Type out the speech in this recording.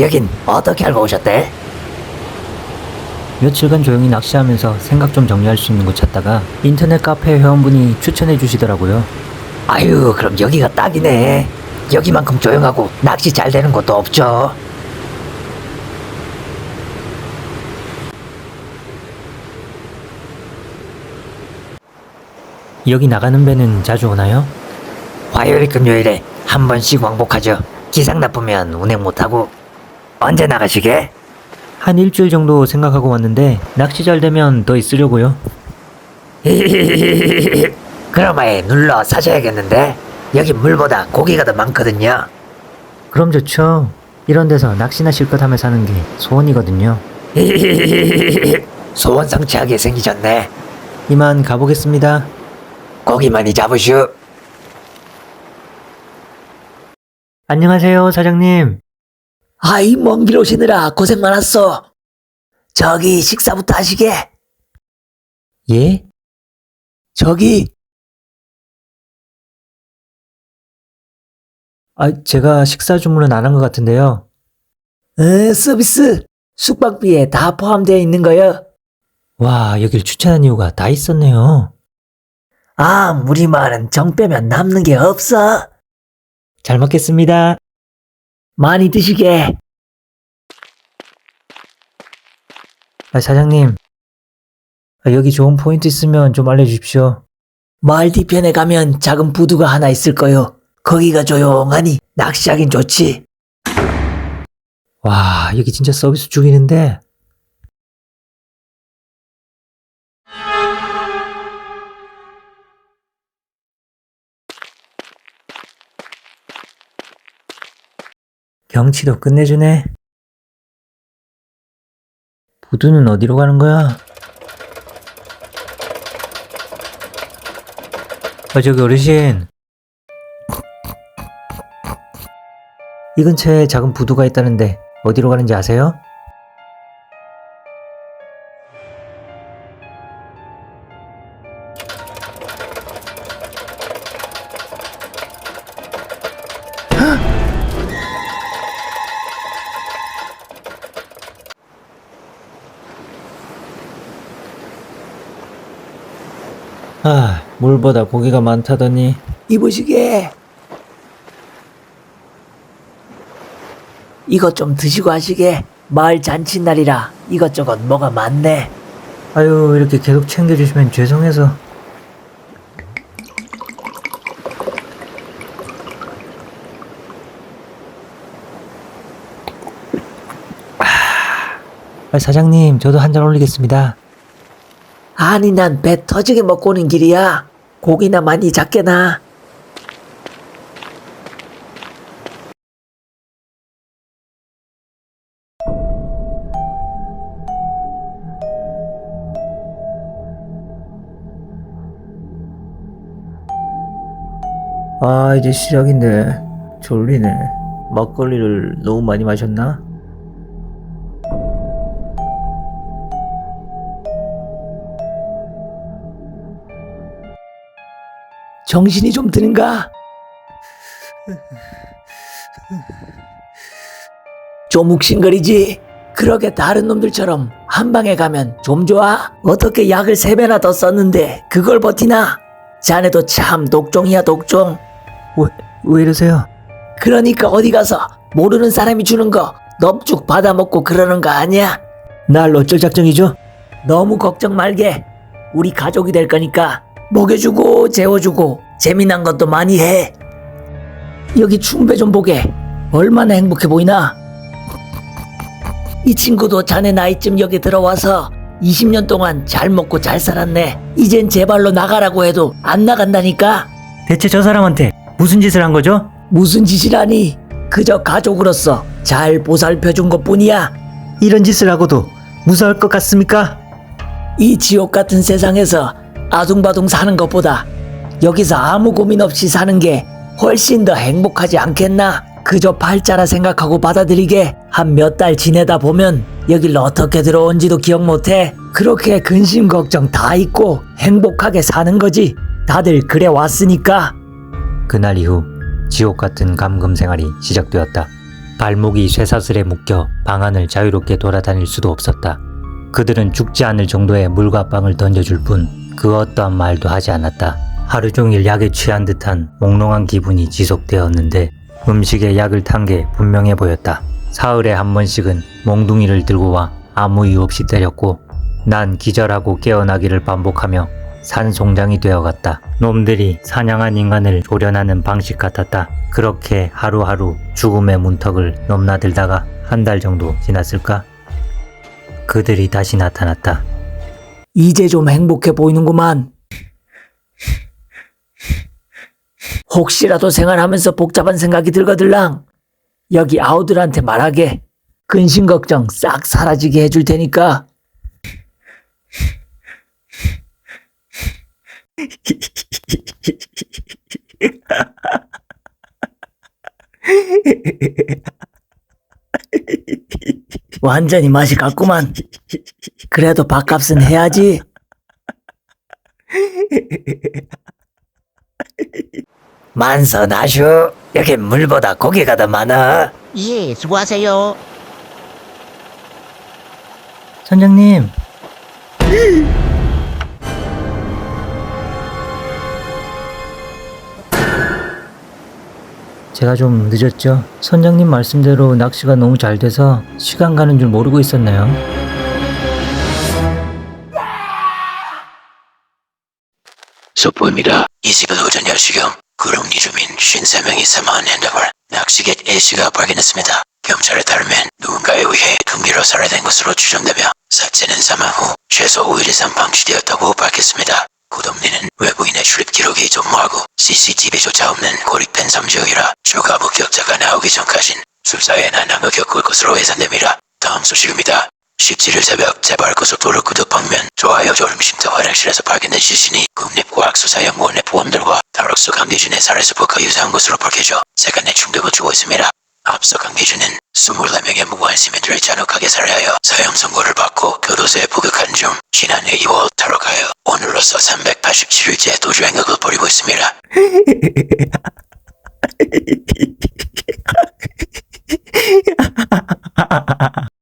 여긴 어떻게 알고 오셨대? 며칠간 조용히 낚시하면서 생각 좀 정리할 수 있는 곳 찾다가 인터넷 카페 회원분이 추천해 주시더라고요. 아유, 그럼 여기가 딱이네. 여기만큼 조용하고 낚시 잘 되는 곳도 없죠. 여기 나가는 배는 자주 오나요? 화요일, 금요일에 한 번씩 왕복하죠. 기상 나쁘면 운행 못하고. 언제 나가시게? 한 일주일 정도 생각하고 왔는데 낚시 잘 되면 더 있으려고요. 그럼 아예 눌러 사셔야겠는데? 여기 물보다 고기가 더 많거든요. 그럼 좋죠. 이런 데서 낚시나 실컷 하며 사는 게 소원이거든요. 소원 성취하게 생기셨네. 이만 가보겠습니다. 고기 많이 잡으슈. 안녕하세요, 사장님. 아이, 먼 길 오시느라 고생 많았어. 저기 식사부터 하시게. 예? 저기 아, 제가 식사 주문은 안 한 것 같은데요. 에, 서비스 숙박비에 다 포함되어 있는 거요. 와, 여길 추천한 이유가 다 있었네요. 아, 물이 많은 정 빼면 남는 게 없어. 잘 먹겠습니다. 많이 드시게. 아, 사장님. 아, 여기 좋은 포인트 있으면 좀 알려주십시오. 마을 뒤편에 가면 작은 부두가 하나 있을 거요. 거기가 조용하니 낚시하긴 좋지. 와, 여기 진짜 서비스 죽이는데. 경치도 끝내주네. 부두는 어디로 가는 거야? 아, 저기 어르신. 이 근처에 작은 부두가 있다는데 어디로 가는지 아세요? 아, 물보다 고기가 많다더니 이보시게. 이것 좀 드시고 하시게. 마을 잔칫날이라 이것저것 뭐가 많네. 아유 이렇게 계속 챙겨주시면 죄송해서 아, 사장님 저도 한 잔 올리겠습니다 아니 난 배 터지게 먹고 오는 길이야. 고기나 많이 잡게나. 아 이제 시작인데 졸리네 막걸리를 너무 많이 마셨나? 정신이 좀 드는가? 좀 욱신거리지? 그러게 다른 놈들처럼 한 방에 가면 좀 좋아? 어떻게 약을 세 배나 더 썼는데 그걸 버티나? 자네도 참 독종이야 독종. 왜, 왜 이러세요? 그러니까 어디 가서 모르는 사람이 주는 거 넙죽 받아먹고 그러는 거 아니야? 날 어쩔 작정이죠? 너무 걱정 말게. 우리 가족이 될 거니까 먹여주고 재워주고 재미난 것도 많이 해. 여기 충배 좀 보게. 얼마나 행복해 보이나? 이 친구도 자네 나이쯤 여기 들어와서 20년 동안 잘 먹고 잘 살았네. 이젠 제발로 나가라고 해도 안 나간다니까. 대체 저 사람한테 무슨 짓을 한 거죠? 무슨 짓이라니? 그저 가족으로서 잘 보살펴 준 것 뿐이야. 이런 짓을 하고도 무사할 것 같습니까? 이 지옥 같은 세상에서 아둥바둥 사는 것보다 여기서 아무 고민 없이 사는 게 훨씬 더 행복하지 않겠나? 그저 팔자라 생각하고 받아들이게 한 몇 달 지내다 보면 여길 어떻게 들어온지도 기억 못해. 그렇게 근심 걱정 다 잊고 행복하게 사는 거지. 다들 그래 왔으니까. 그날 이후 지옥 같은 감금 생활이 시작되었다. 발목이 쇠사슬에 묶여 방 안을 자유롭게 돌아다닐 수도 없었다. 그들은 죽지 않을 정도의 물과 빵을 던져줄 뿐 그 어떠한 말도 하지 않았다. 하루 종일 약에 취한 듯한 몽롱한 기분이 지속되었는데 음식에 약을 탄 게 분명해 보였다. 사흘에 한 번씩은 몽둥이를 들고 와 아무 이유 없이 때렸고 난 기절하고 깨어나기를 반복하며 산송장이 되어갔다. 놈들이 사냥한 인간을 조련하는 방식 같았다. 그렇게 하루하루 죽음의 문턱을 넘나들다가 한 달 정도 지났을까? 그들이 다시 나타났다. 이제 좀 행복해 보이는구만. 혹시라도 생활하면서 복잡한 생각이 들거들랑 여기 아우들한테 말하게 근심 걱정 싹 사라지게 해줄 테니까. 완전히 맛이 갔구만. 그래도 밥값은 해야지. 만선하슈. 여기 물보다 고기가 더 많아. 예, 수고하세요. 선장님. 제가 좀 늦었죠? 선장님 말씀대로 낚시가 너무 잘 돼서 시간 가는 줄 모르고 있었나요? 속보입니다. 이 시간 오전 10시경 구룡리 주민 53명이 사망한 핸드볼 낚시객 A씨가 발견했습니다. 경찰에 따르면 누군가에 의해 금기로 살해된 것으로 추정되며 사체는 사망 후 최소 5일 이상 방치되었다고 밝혔습니다. 구동리는 외부인의 출입 기록이 전무하고 CCTV조차 없는 고립된 섬지역이라 추가 목격자가 나오기 전까진 수사에 난항을 겪을 것으로 예상됩니다. 다음 소식입니다. 17일 새벽 재발 고속도로 구덕 방면 좋아요 졸음쉼터 화장실에서 발견된 시신이 국립과학수사연구원의 보험들과 다락수 강기준의 살해수법과 유사한 것으로 밝혀져 세간의 충격을 주고 있습니다. 앞서 강기준은 24명의 무고한 시민들을 잔혹하게 살해하여 사형 선고를 받고 교도소에 복역한 중 지난해 2월 탈옥하여 오늘로서 387일째 도주행각을 벌이고 있습니다.